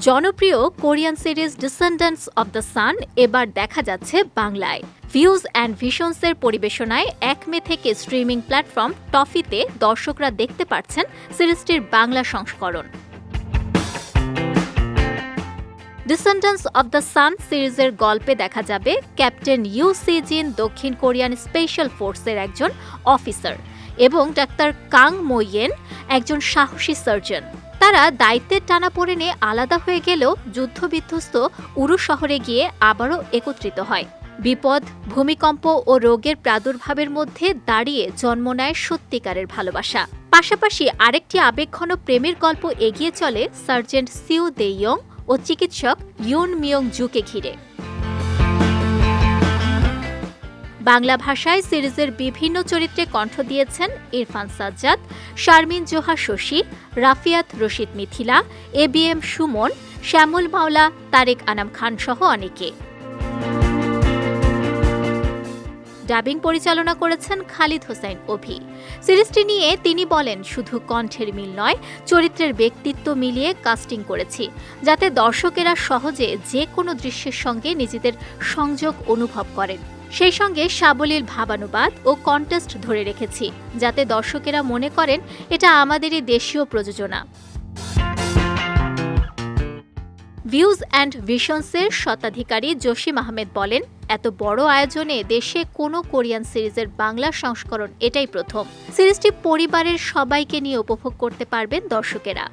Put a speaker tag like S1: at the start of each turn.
S1: জনপ্রিয় Korean series Descendants of the Sun এবার দেখা যাচ্ছে বাংলায়। ভিউজ অ্যান্ড ভিশনসের পরিবেশনায় এক মে থেকে স্ট্রিমিং প্ল্যাটফর্ম টফিতে দর্শকরা দেখতে পাচ্ছেন সিরিজটির বাংলা সংস্করণ। ডিসেন্ডেন্স অব দ্য সান সিরিজের গল্পে দেখা যাবে ক্যাপ্টেন ইউ সি জিন দক্ষিণ কোরিয়ান স্পেশাল ফোর্সের একজন অফিসার। এবং ডাক্তার কাং মোইয়েন একজন সাহসী সার্জন। তারা দায়িত্বের টানা টানাপোড়েনে আলাদা হয়ে গেলেও যুদ্ধবিধ্বস্ত উরু শহরে গিয়ে আবারও একত্রিত হয়। বিপদ, ভূমিকম্প ও রোগের প্রাদুর্ভাবের মধ্যে দাঁড়িয়ে জন্ম নেয় সত্যিকারের ভালোবাসা। পাশাপাশি আরেকটি আবেগঘন প্রেমের গল্প এগিয়ে চলে সার্জেন্ট সিউ দেইয়ং ও চিকিৎসক ইউন মিয়ং জুকে ঘিরে। বাংলা ভাষায় সিরিজের বিভিন্ন চরিত্রে কণ্ঠ দিয়েছেন Irfan Sajjad, Sharmin Zoha Shoshi, Rafiath Rashid Mithila, A B M Sumon, Shyamal Mawla, Tarek Anam খান সহ অনেকে। ডাবিং পরিচালনা করেছেন খালিদ হোসেন অভি। সিরিজটি নিয়ে তিনি বলেন, শুধু কণ্ঠের মিল নয়, চরিত্রের ব্যক্তিত্ব মিলিয়ে কাস্টিং করেছি, যাতে দর্শকেরা সহজে যে কোনো দৃশ্যের সঙ্গে নিজেদের সংযোগ অনুভব করেন। সেই সঙ্গে সাবলীল ভাবানুবাদ ও কন্টেস্ট ধরে রেখেছি, যাতে দর্শকেরা মনে করেন এটা আমাদেরই দেশীয় প্রযোজনা। ভিউজ অ্যান্ড ভিশনসের স্বত্বাধিকারী জসিম আহমেদ বলেন, এত বড় আয়োজনে দেশে কোনো কোরিয়ান সিরিজের বাংলা সংস্করণ এটাই প্রথম। সিরিজটি পরিবারের সবাইকে নিয়ে উপভোগ করতে পারবেন দর্শকেরা।